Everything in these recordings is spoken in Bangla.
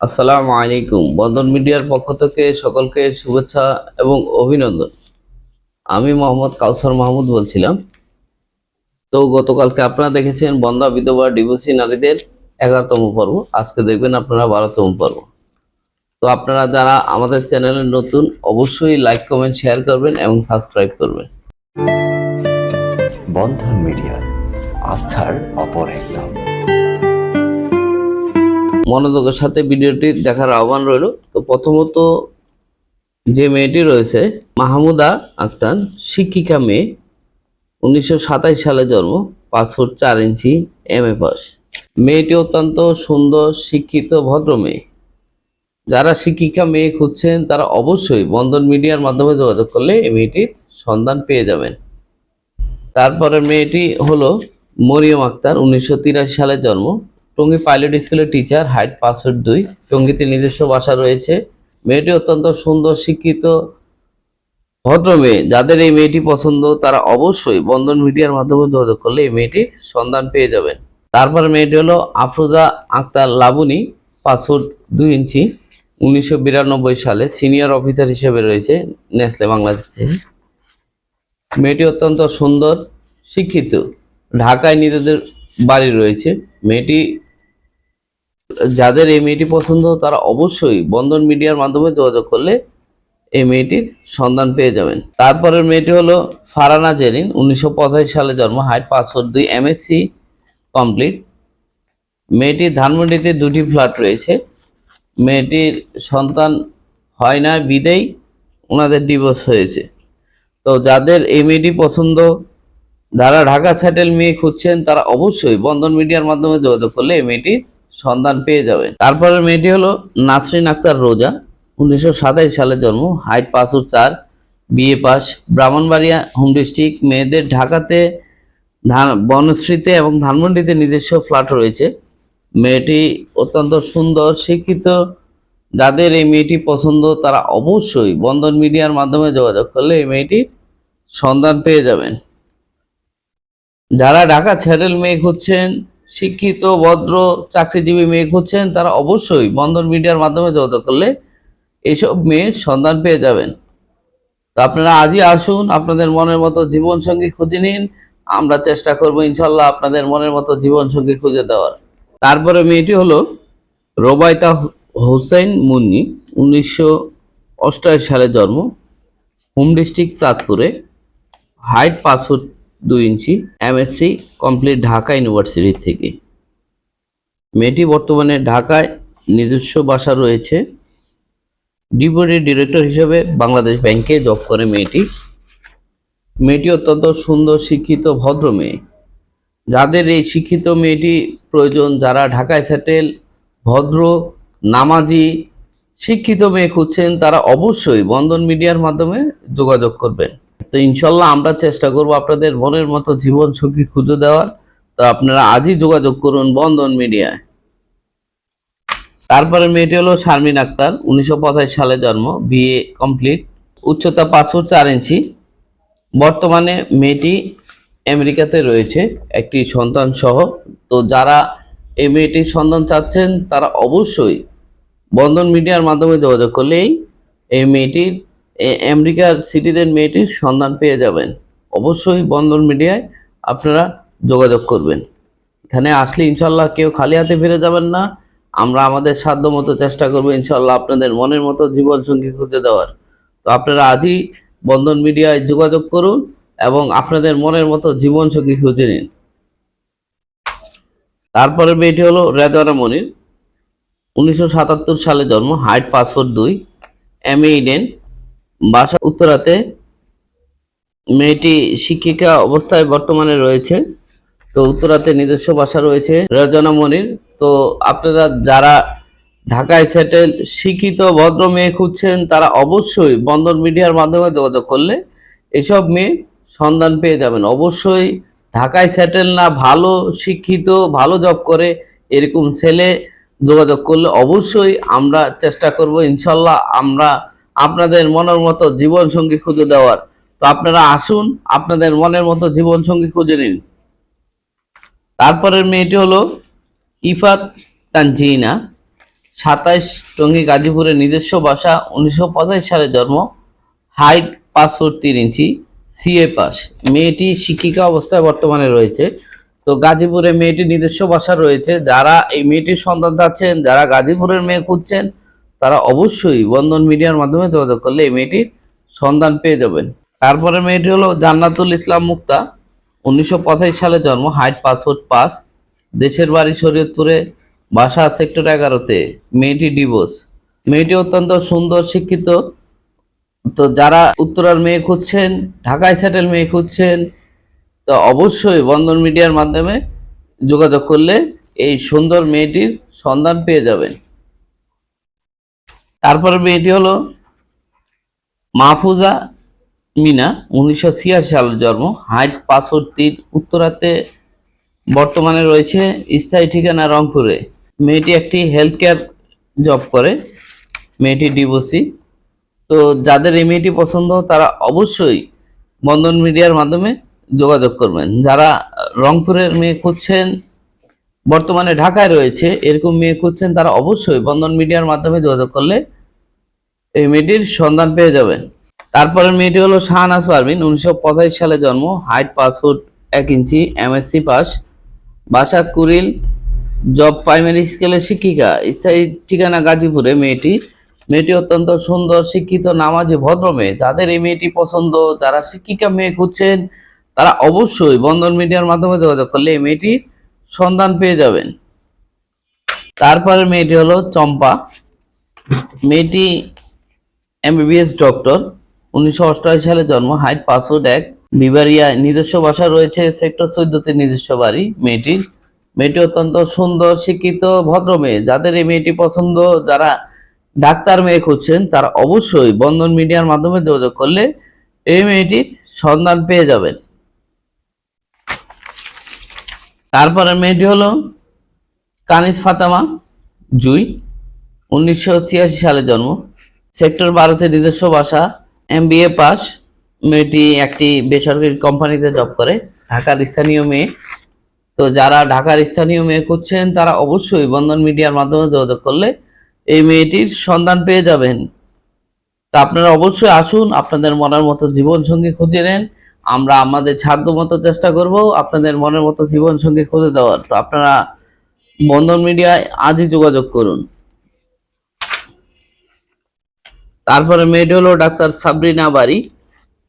আসসালামু আলাইকুম। বন্ধন মিডিয়ার পক্ষ থেকে সকলকে শুভেচ্ছা এবং অভিনন্দন। আমি মোহাম্মদ কাউসার মাহমুদ বলছিলাম। তো গতকালকে আপনারা দেখেছেন বন্ধা বিধবা ডিভোর্সি নারীদের এগারোতম পর্ব। আজকে দেখবেন আপনারা বারোতম পর্ব। তো আপনারা যারা আমাদের চ্যানেলে নতুন, অবশ্যই লাইক, কমেন্ট, শেয়ার করবেন এবং সাবস্ক্রাইব করবেন। বন্ধন মিডিয়া, আস্থার অপর এক নাম। মনোযোগের সাথে ভিডিওটি দেখার আহ্বান রইল। তো প্রথমত যে মেয়েটি রয়েছে, মাহমুদা আক্তার, শিক্ষিকা মেয়ে, উনিশশো সালে জন্ম, পাঁচ ফুট চার ইঞ্চি, এম এ পাস মেয়েটি অত্যন্ত সুন্দর, শিক্ষিত, ভদ্র মেয়ে। যারা শিক্ষিকা মেয়ে খুঁজছেন, তারা অবশ্যই বন্ধন মিডিয়ার মাধ্যমে যোগাযোগ করলে এই মেয়েটির সন্ধান পেয়ে যাবেন। তারপরে মেয়েটি হলো মরিয়ম আক্তার, উনিশশো তিরাশি সালে জন্ম টঙ্গী পাইলট স্কুলের টিচার হাইট পাঁচ ফুট দুই। টঙ্গীতে নিজস্ব বাসা রয়েছে। মেয়েটি অত্যন্ত সুন্দর, শিক্ষিত, ভদ্র মেয়ে। যাদের এই মেয়েটি পছন্দ, তারা অবশ্যই বন্ধন মিডিয়ার মাধ্যমে যোগাযোগ করলে এই মেয়েটির সন্ধান পেয়ে যাবেন। তারপর মেয়েটি হলো আফরোজা আক্তার লাবুনি পাঁচ ফুট দুই ইঞ্চি, উনিশশো বিরানব্বই সালে সিনিয়র অফিসার হিসেবে রয়েছে নেসলে বাংলাদেশে। মেয়েটি অত্যন্ত সুন্দর, শিক্ষিত, ঢাকায় নিজেদের বাড়ি রয়েছে। মেয়েটি যাদের এই মেয়েটি পছন্দ, তারা অবশ্যই বন্ধন মিডিয়ার মাধ্যমে যোগাযোগ করলে এই মেয়েটির সন্ধান পেয়ে যাবেন। তারপরের মেয়েটি হলো ফারানা জেরিন, উনিশশো সালে জন্ম, হাইট ফুট দুই এমএসসি কমপ্লিট। মেয়েটির ধানমন্ডিতে দুটি ফ্ল্যাট রয়েছে। মেয়েটির সন্তান হয় না, বিদেই ওনাদের ডিভোর্স হয়েছে। তো যাদের এই মেয়েটি পছন্দ, যারা ঢাকা স্যাটেল মেয়ে খুঁজছেন, তারা অবশ্যই বন্ধন মিডিয়ার মাধ্যমে যোগাযোগ করলে এই মেয়েটির সন্ধান পেয়ে যাবেন। তারপরে মেয়েটি হলো নাসরিন আক্তার রোজা। উনিশশো সালে জন্ম, হাইট পাঁচুর চার, BA pass. Brahmanbaria home district, মেয়েদের ঢাকাতে ধান, বনশ্রীতে এবং ধানমন্ডিতে নিজস্ব ফ্ল্যাট রয়েছে। মেয়েটি অত্যন্ত সুন্দর, শিক্ষিত। যাদের এই মেয়েটি পছন্দ, তারা অবশ্যই বন্ধন মিডিয়ার মাধ্যমে যোগাযোগ করলে এই মেয়েটি সন্ধান পেয়ে যাবেন। যারা ঢাকা ছেড়েল মেয়ে খুঁজছেন শিক্ষিত, ভদ্র, চাকরিজীবী মেয়ে খুঁজছেন, তারা অবশ্যই বন্ধন মিডিয়ার মাধ্যমে যোগাযোগ করলে এইসব মেয়ের সন্ধান পেয়ে যাবেন। তো আপনারা আজই আসুন, আপনাদের মনের মতো জীবনসঙ্গী খুঁজে নিন। আমরা চেষ্টা করব ইনশাল্লাহ আপনাদের মনের মতো জীবনসঙ্গী খুঁজে দেওয়ার। তারপরে মেয়েটি হলো রোবায়তা হোসেন মুন্নি, উনিশশো অষ্টআশি সালে জন্ম। হোম ডিস্ট্রিক্ট চাঁদপুরে। হাইট পাঁচ ফুট দুই inch MSc complete Dhaka University থেকে। মেয়েটি বর্তমানে ঢাকায় নিজস্ব বাসা রয়েছে। ডিপুটি ডিরেক্টর হিসেবে বাংলাদেশ ব্যাংকে জব করে মেয়েটি। মেয়েটি অত্যন্ত সুন্দর, শিক্ষিত, ভদ্র মেয়ে। যাদের এই শিক্ষিত মেয়েটি প্রয়োজন, যারা ঢাকায় সেটেল ভদ্র, নামাজি, শিক্ষিত মেয়ে খুঁজছেন, তারা অবশ্যই বন্ধন মিডিয়ার মাধ্যমে যোগাযোগ করবেন। তো ইনশাল্লাহ আমরা চেষ্টা করব আপনাদের মনের মতো জীবন সঙ্গী খুঁজে দেওয়ার। তো আপনারা আজই যোগাযোগ করুন বন্ধন মিডিয়ায়। তারপরে মেয়েটি হলো শারমিন আক্তার, উনিশশো সালে জন্ম, বিএ কমপ্লিট, উচ্চতা পাঁচ ফুট চার ইঞ্চি। বর্তমানে মেয়েটি আমেরিকাতে রয়েছে, একটি সন্তান সহ। তো যারা এই মেয়েটির সন্তান চাচ্ছেন, তারা অবশ্যই বন্ধন মিডিয়ার মাধ্যমে যোগাযোগ করলেই এই মেয়েটির আমেরিকার সিটিজেন মেয়েটির সন্ধান পেয়ে যাবেন। অবশ্যই বন্ধন মিডিয়ায় আপনারা যোগাযোগ করবেন। এখানে আসলে ইনশাল্লাহ কেউ খালি হাতে ফিরে যাবেন না। আমরা আমাদের সাধ্য মতো চেষ্টা করব ইনশাল্লাহ আপনাদের মনের মতো জীবনসঙ্গী খুঁজে দেওয়ার। তো আপনারা আজই বন্ধন মিডিয়ায় যোগাযোগ করুন এবং আপনাদের মনের মতো জীবনসঙ্গী খুঁজে নিন। তারপরে মেয়েটি হলো রেজওয়ানা মনির। উনিশশো সাতাত্তর সালে জন্ম, হাইট ফুট দুই, এম ইডেন। বাসা উত্তরাতে মেয়েটি শিক্ষিকা অবস্থায় বর্তমানে রয়েছে। তো উত্তরাতে নিজস্ব বাসা রয়েছে রজনা মনির। তো আপনারা যারা ঢাকায় সেটেল শিক্ষিত, ভদ্র মেয়ে খুঁজছেন, তারা অবশ্যই বন্দর মিডিয়ার মাধ্যমে যোগাযোগ করলে এসব মেয়ে সন্ধান পেয়ে যাবেন। অবশ্যই ঢাকায় সেটেল না, ভালো শিক্ষিত, ভালো জব করে এরকম ছেলে যোগাযোগ করলে অবশ্যই আমরা চেষ্টা করব। ইনশাল্লাহ আমরা আপনাদের মনের মতো জীবন সঙ্গী খুঁজে দেওয়ার। তো আপনারা আসুন, আপনাদের মনের মতো জীবন সঙ্গী খুঁজে নিন। তারপরের মেয়েটি হলো ইফাত তানজিনা। সাতাইশ টঙ্গী গাজীপুরের নিজস্ব বাসা উনিশশো পঁচাশি সালে জন্ম, হাইট পাঁচ ফুট তিন ইঞ্চি, সিএ পাস। মেয়েটি শিক্ষিকা অবস্থায় বর্তমানে রয়েছে। তো গাজীপুরে মেয়েটির নিজস্ব বাসা রয়েছে। যারা এই মেয়েটির সন্তান চাচ্ছেন, যারা গাজীপুরের মেয়ে খুঁজছেন তারা অবশ্যই বন্ধন মিডিয়ার মাধ্যমে যোগাযোগ করলে এই মেয়েটির সন্ধান পেয়ে যাবেন। তারপরে মেয়েটি হলো জান্নাতুল ইসলাম মুক্তা। উনিশশো সালে জন্ম, হাইট পাসপোর্ট পাস দেশের বাড়ি শরীয়তপুরে, বাসা সেক্টর এগারোতে। মেয়েটি ডিভোর্স। মেয়েটি অত্যন্ত সুন্দর, শিক্ষিত। তো যারা উত্তরার মেয়ে খুঁজছেন, ঢাকায় সেটেল মেয়ে খুঁজছেন, তো অবশ্যই বন্ধন মিডিয়ার মাধ্যমে যোগাযোগ করলে এই সুন্দর মেয়েটির সন্ধান পেয়ে যাবেন। তারপরে মেয়েটি হলো মাহফুজা মিনা, উনিশশো ছিয়াশি সালের জন্ম। হাইট পাঁচ ফুট তিন উত্তরাতে বর্তমানে রয়েছে স্থায়ী ঠিকানা রংপুরে। মেয়েটি একটি হেলথ কেয়ার জব করে, মেয়েটি ডিভোর্সি তো যাদের এই মেয়েটি পছন্দ, তারা অবশ্যই বন্ধন মিডিয়ার মাধ্যমে যোগাযোগ করবেন। যারা রংপুরের মেয়ে খুঁজছেন বর্তমানে ঢাকায় রয়েছে। এরকম মেয়ে খুঁজছেন তারা অবশ্যই বন্ধন মিডিয়ার মাধ্যমে যোগাযোগ করলে এই মেয়েটির সন্ধান পেয়ে যাবেন। তারপরে মেয়েটি হলো শাহনাজ পারভিন, উনিশশো পঁচাশি সালে জন্ম, হাইট পাঁচ ফুট এক ইঞ্চি এমএসসি পাস, বাসা কুরিল জব প্রাইমারি স্কুলের শিক্ষিকা। স্থায়ী ঠিকানা গাজীপুরে মেয়েটি। মেয়েটি অত্যন্ত সুন্দর, শিক্ষিত, নামাজি, ভদ্র মেয়ে। যাদের এই মেয়েটি পছন্দ, যারা শিক্ষিকা মেয়ে খুঁজছেন, তারা অবশ্যই বন্ধন মিডিয়ার মাধ্যমে যোগাযোগ করলে এই মেয়েটির সন্ধান পেয়ে যাবেন। তারপরে মেয়েটি হলো চম্পা। মেয়েটি এমবিবিএস ডক্টর। উনিশশো অষ্টআশি সালে জন্ম, হাইট ফুট এক। বিবারিয়া নিজস্ব বাসা রয়েছে, সেক্টর চোদ্দতে নিজস্ব বাড়ি মেয়েটির মেয়েটি অত্যন্ত সুন্দর, শিক্ষিত, ভদ্র মেয়ে। যাদের এই মেয়েটি পছন্দ, যারা ডাক্তার মেয়ে খুঁজছেন, তারা অবশ্যই বন্ধন মিডিয়ার মাধ্যমে যোগাযোগ করলে এই মেয়েটির সন্ধান পেয়ে যাবেন। তারপরে মেয়েটি হলো কানিস ফাতামা জুই, উনিশশো ছিয়াশি সালে জন্ম। সেক্টর বারোতে নিজস্ব বাসা এম পাস। মেয়েটি একটি বেসরকারি কোম্পানিতে জব করে, ঢাকার স্থানীয় মেয়ে। তো যারা ঢাকার স্থানীয় মেয়ে খুঁজছেন, তারা অবশ্যই বন্ধন মিডিয়ার মাধ্যমে যোগাযোগ করলে এই মেয়েটির সন্ধান পেয়ে যাবেন। তা আপনারা অবশ্যই আসুন, আপনাদের মনের মতো জীবন সঙ্গী খুঁজে নেন। আমরা আমাদের সাধ্য মতো চেষ্টা করব আপনাদের মনের মতো জীবন সঙ্গী খুঁজে দেওয়ার। তো আপনারা বন্ধন মিডিয়ায় আজই যোগাযোগ করুন। তারপরে মেয়েটি হলো ডাক্তার সাবরিনা বাড়ি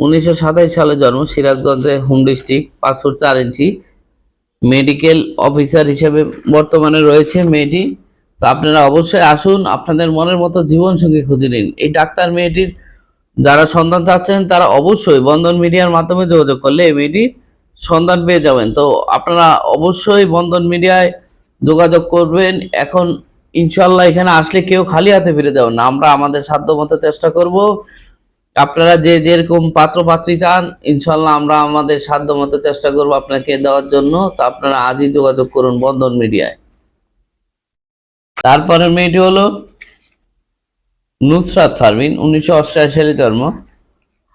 উনিশশো সাতাশ সালে জন্ম সিরাজগঞ্জে হোম ডিস্ট্রিক্ট ফুট চার ইঞ্চি। মেডিকেল অফিসার হিসেবে বর্তমানে রয়েছে মেয়েটি। তো আপনারা অবশ্যই আসুন, আপনাদের মনের মতো জীবন সঙ্গী খুঁজে নিন। এই ডাক্তার মেয়েটির যারা সন্ধান চাচ্ছেন, তারা অবশ্যই বন্ধন মিডিয়ার মাধ্যমে যোগাযোগ করলে এই মেয়েটির সন্ধান পেয়ে যাবেন। তো আপনারা অবশ্যই বন্ধন মিডিয়ায় যোগাযোগ করবেন। এখন ইনশাল্লাহ এখানে আসলে কেউ খালি হাতে ফিরে দেবেন না। আমরা আমাদের সাধ্য মতো চেষ্টা করব। আপনারা যে যেরকম পাত্র পাত্রী চান ইনশাল্লাহ আমরা আমাদের সাধ্য মতো চেষ্টা করব আপনাকে দেওয়ার জন্য। তো আপনারা আজই যোগাযোগ করুন বন্ধন মিডিয়ায়। তারপরে মেয়েটি হলো নুসরাত ফারমিন উনিশশো অষ্টআশি সালে জন্ম।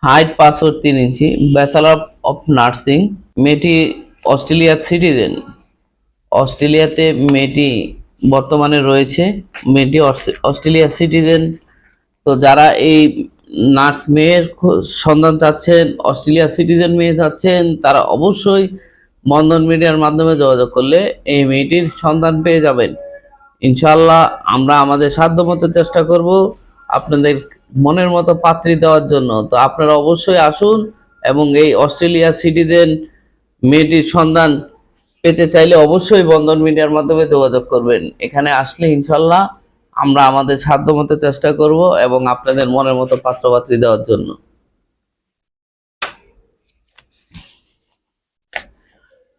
হাইট পাঁচ ফুট তিন ইঞ্চি, ব্যাচেলর অফ নার্সিং, মেয়েটি অস্ট্রেলিয়ার সিটিজেন। অস্ট্রেলিয়াতে মেয়েটি বর্তমানে রয়েছে, মেয়েটি অস- অস্ট্রেলিয়ার সিটিজেন। তো যারা এই নার্স মেয়ের সন্ধান চাচ্ছেন অস্ট্রেলিয়ার সিটিজেন মেয়ে চাচ্ছেন, তারা অবশ্যই বন্ধন মিডিয়ার মাধ্যমে যোগাযোগ করলে এই মেয়েটির সন্ধান পেয়ে যাবেন। ইনশাল্লাহ আমরা আমাদের সাধ্যমতো চেষ্টা করব। আপনাদের মনের মতো পাত্রী দেওয়ার জন্য, তো আপনারা অবশ্যই আসুন এবং এই অস্ট্রেলিয়ার সিটিজেন মেয়েটির সন্ধান পেতে চাইলে অবশ্যই বন্ধন মিডিয়ার মাধ্যমে যোগাযোগ করবেন। এখানে আসলে ইনশাল্লাহ আমরা আমাদের সাধ্য সাধ্যমতো চেষ্টা করব এবং আপনাদের মনের মতো পাত্রপাত্রী দেওয়ার জন্য।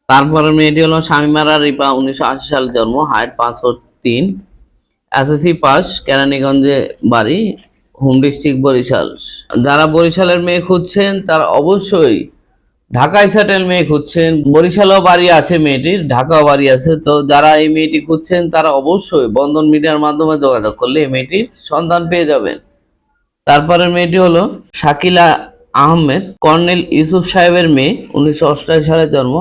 তারপরে মেয়েটি হলো শামিমারা রিপা, উনিশশো আশি সালে জন্ম, হাইট পাঁচ ফুট তিন। এসএসসি পাস, কেরানীগঞ্জে বাড়ি, হোম ডিস্ট্রিক্ট বরিশাল। যারা বরিশালের মেয়ে খুঁজছেন, তারা অবশ্যই ঢাকায় সেটেল মেয়ে খুঁজছেন। বরিশালও বাড়ি আছে মেয়েটির, ঢাকাও বাড়ি আছে। তো যারা এই মেয়েটি খুঁজছেন, তারা অবশ্যই বন্ধন মিডিয়ার মাধ্যমে যোগাযোগ করলে এই মেয়েটির সন্ধান পেয়ে যাবেন। তারপরে মেয়েটি হলো শাকিলা আহমেদ। কর্নেল ইউসুফ সাহেবের মেয়ে, উনিশশো সালে জন্ম।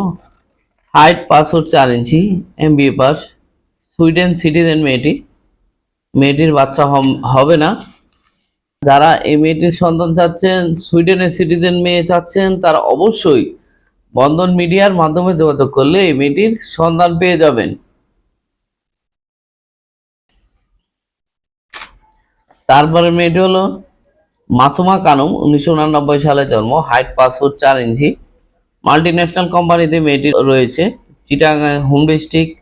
হাইট পাঁচ ফুট চার inch M pass. Sweden citizen মেয়েটি। মেয়েটির বাচ্চা হবে না। যারা এই মেয়েটির সন্তান চাচ্ছেন, সুইডেনের সিটিজেন মেয়ে চাচ্ছেন, তারা অবশ্যই বন্ধন মিডিয়ার মাধ্যমে যোগাযোগ করলে এই মেয়েটির সন্ধান পেয়ে যাবেন। তারপরে মেয়েটি হলো মাসুমা কানুম, উনিশশো উনানব্বই সালে জন্ম, হাইট পাসপোর্ট চার ইঞ্চি। মাল্টি ন্যাশনাল কোম্পানিতে মেয়েটি রয়েছে, চিটাগাং হোম ডিস্ট্রিক্ট।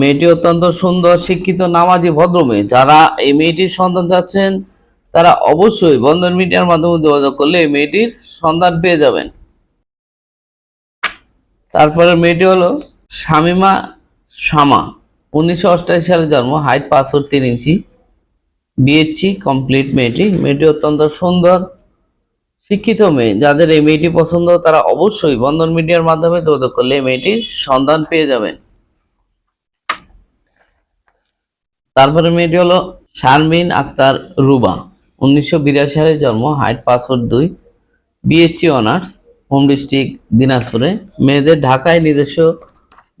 মেয়েটি অত্যন্ত সুন্দর, শিক্ষিত, নামাজি ভদ্র মেয়ে যারা এই মেয়েটির সন্তান চাচ্ছেন, তারা অবশ্যই বন্ধন মিডিয়ার মাধ্যমে যোগাযোগ করলে এই মেয়েটির সন্ধান পেয়ে যাবেন। তারপরে মেয়েটি হলো শামিমা শামা। উনিশশো অষ্টাশি সালে জন্ম, হাইট পাসপোর্ট তিন ইঞ্চি। বিএসসি কমপ্লিট মেয়েটি। মেয়েটি অত্যন্ত সুন্দর, শিক্ষিত মেয়ে। যাদের এই মেয়েটি পছন্দ, তারা অবশ্যই বন্ধন মিডিয়ার মাধ্যমে যোগাযোগ করলে এই মেয়েটির সন্ধান পেয়ে যাবেন। তারপরে মেয়েটি হলো শারমিন আক্তার রুবা। উনিশশো বিরাশি সালে জন্ম, হাইট পাসপোর্ট দুই বিএসসি অনার্স, হোম ডিস্ট্রিক্ট দিনাজপুরে। মেয়েদের ঢাকায় নিজস্ব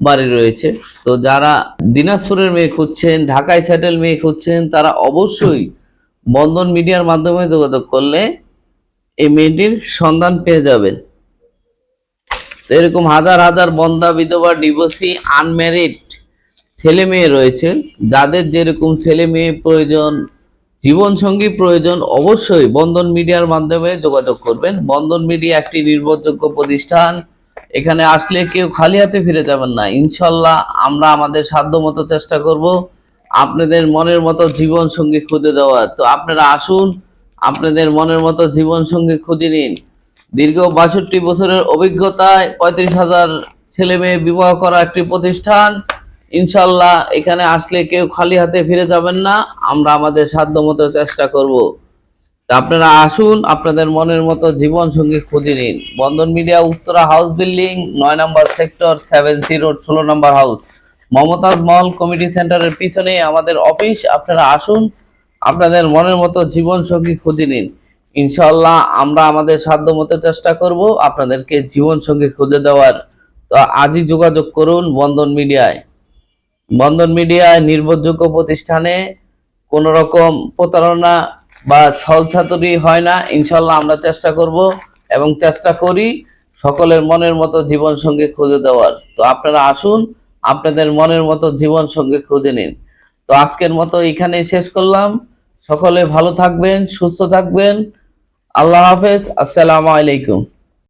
বাড়ি রয়েছে। তো যারা দিনাজপুরের মেয়ে খুঁজছেন, ঢাকায় সেটেল মেয়ে খুঁজছেন, তারা অবশ্যই বন্ধন মিডিয়ার মাধ্যমে যোগাযোগ করলে এই মেয়েটির সন্ধান পেয়ে যাবেন। তো এরকম হাজার হাজার বন্ধা বিধবা ডিভোর্সি আনম্যারিড ছেলে মেয়ে রয়েছে, যাদের যেরকম ছেলে মেয়ে প্রয়োজন জীবনসঙ্গী প্রয়োজন, অবশ্যই বন্ধন মিডিয়ার মাধ্যমে যোগাযোগ করবেন। বন্ধন মিডিয়া একটি নির্ভরযোগ্য প্রতিষ্ঠান। এখানে আসলে কেউ খালি হাতে ফিরে যাবেন না। ইনশাল্লাহ আমরা আমাদের সাধ্যমতো চেষ্টা করব আপনাদের মনের মতো জীবন সঙ্গী খুঁজে দেওয়ার। তো আপনারা আসুন, আপনাদের মনের মতো জীবন সঙ্গী খুঁজে নিন। দীর্ঘ বাষট্টি বছরের অভিজ্ঞতায় পঁয়ত্রিশ হাজার ছেলে মেয়ে বিবাহ করা একটি প্রতিষ্ঠান। ইনশাল্লাহ এখানে আসলে কেউ খালি হাতে ফিরে যাবেন না, আমরা আমাদের সাধ্যমতো চেষ্টা করব। আপনারা আসুন, আপনাদের মনের মতো জীবন সঙ্গী খুঁজে নিন। Bandhan media Uttara house building, নয় নম্বর সেক্টর, সেভেন জিরো ষোলো নম্বর হাউস। মমতাজ মহল কমিটি সেন্টারের পিছনে আমাদের অফিস, আপনারা আসুন, আপনাদের মনের মতো জীবন সঙ্গী খুঁজে নিন। ইনশাল্লাহ আমরা আমাদের সাধ্য মতো চেষ্টা করব আপনাদেরকে জীবন সঙ্গী খুঁজে দেওয়ার। তো আজই যোগাযোগ করুন বন্ধন মিডিয়ায়। বন্ধন মিডিয়ায় নির্ভরযোগ্য প্রতিষ্ঠানে কোনো রকম প্রতারণা বা ছলছাতুরি হয় না। ইনশাল্লাহ আমরা চেষ্টা করব এবং চেষ্টা করি সকলের মনের মতো জীবন সঙ্গে খুঁজে দেওয়ার। তো আপনারা আসুন, আপনাদের মনের মতো জীবন সঙ্গে খুঁজে নিন। তো আজকের মতো এখানেই শেষ করলাম। সকলে ভালো থাকবেন, সুস্থ থাকবেন। আল্লাহ হাফেজ। আসসালামু আলাইকুম।